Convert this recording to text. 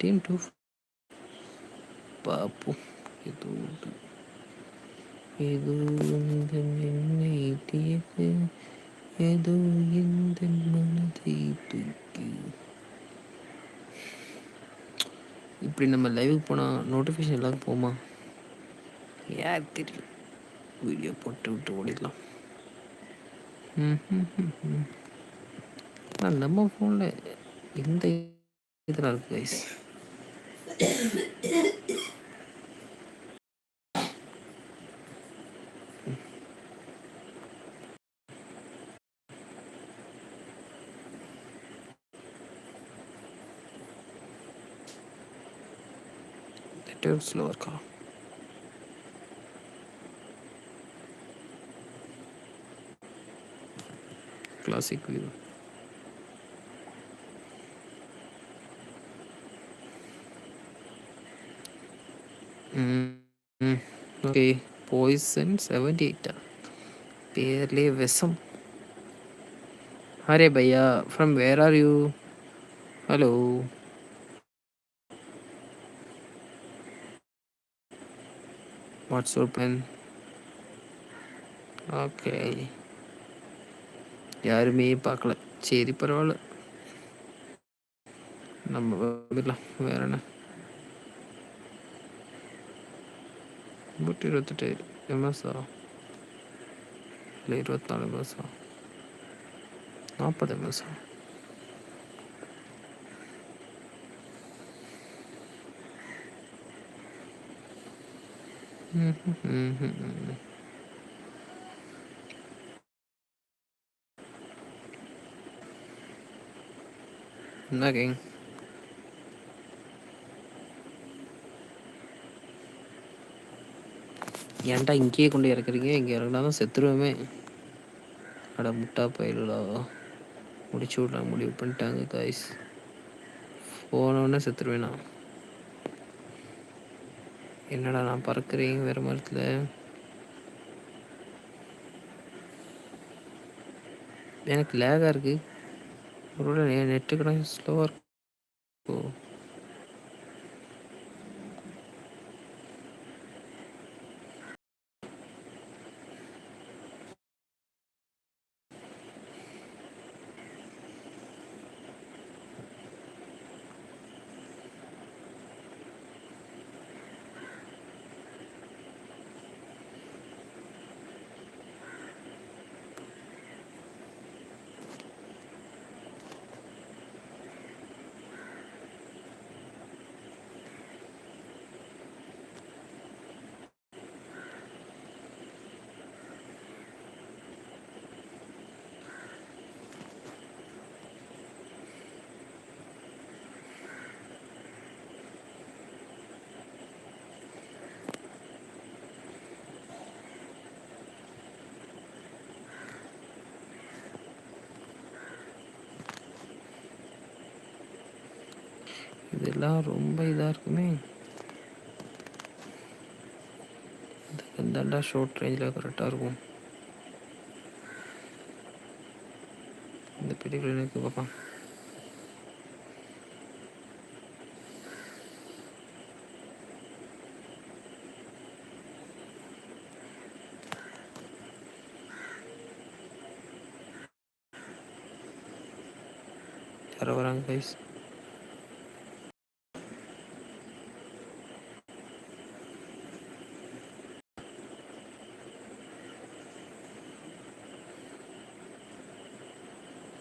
Team to பார்ப்போம் ஏதோ ஏதோ இந்த என்னை தீர்த்து ஏதோ இந்த மனதை தூக்கி. இப்படி நம்ம லைவுக்கு போனால் நோட்டிஃபிகேஷன் எல்லாரும் போமா யார் தெரியும்? வீடியோ போட்டு விட்டு ஓடிடலாம். ஆனால் நம்ம ஃபோனில் இந்த இதில் இருக்கு கைஸ் நெட்ஒர்க் ஸ்லோவாக இருக்கா classic view okay poison seventy எயிட்டா பேர்லேயே விஷம் array Bhaiya from where are you hello what's your plan okay யாருமே பார்க்கல சரி பரவாயில்ல நம்ம விடலாம் வேற என்ன நூற்றி இருபத்தெட்டு எம்எஸ்ஸா இல்லை இருபத்தாலு எம்எஸ்ஸா நாற்பது எம்எஸ்ஸா என்ன கேங் ஏன்டா இங்கேயே கொண்டு இறக்குறீங்க? இங்கே இறக்குனா தான் செத்துருவோமே. அட முட்டா பயிலா முடிச்சு விட்றாங்க முடிவு பண்ணிட்டாங்க காய்ஸ் போனோடனே செத்துருவேண்ணா என்னடா நான் பறக்கிறேன் வேறு மரத்தில் எனக்கு லேகாக இருக்குது ஒரு நெட்டு கூட ஸ்லோவாக இருக்கும் இதெல்லாம் ரொம்ப இதாக இருக்குமே. இந்த ஷார்ட் ரேஞ்சில் கரெக்டாக இருக்கும். இந்த பெரிய எனக்கு பாப்பா. யாரோ வராங்க கைஸ்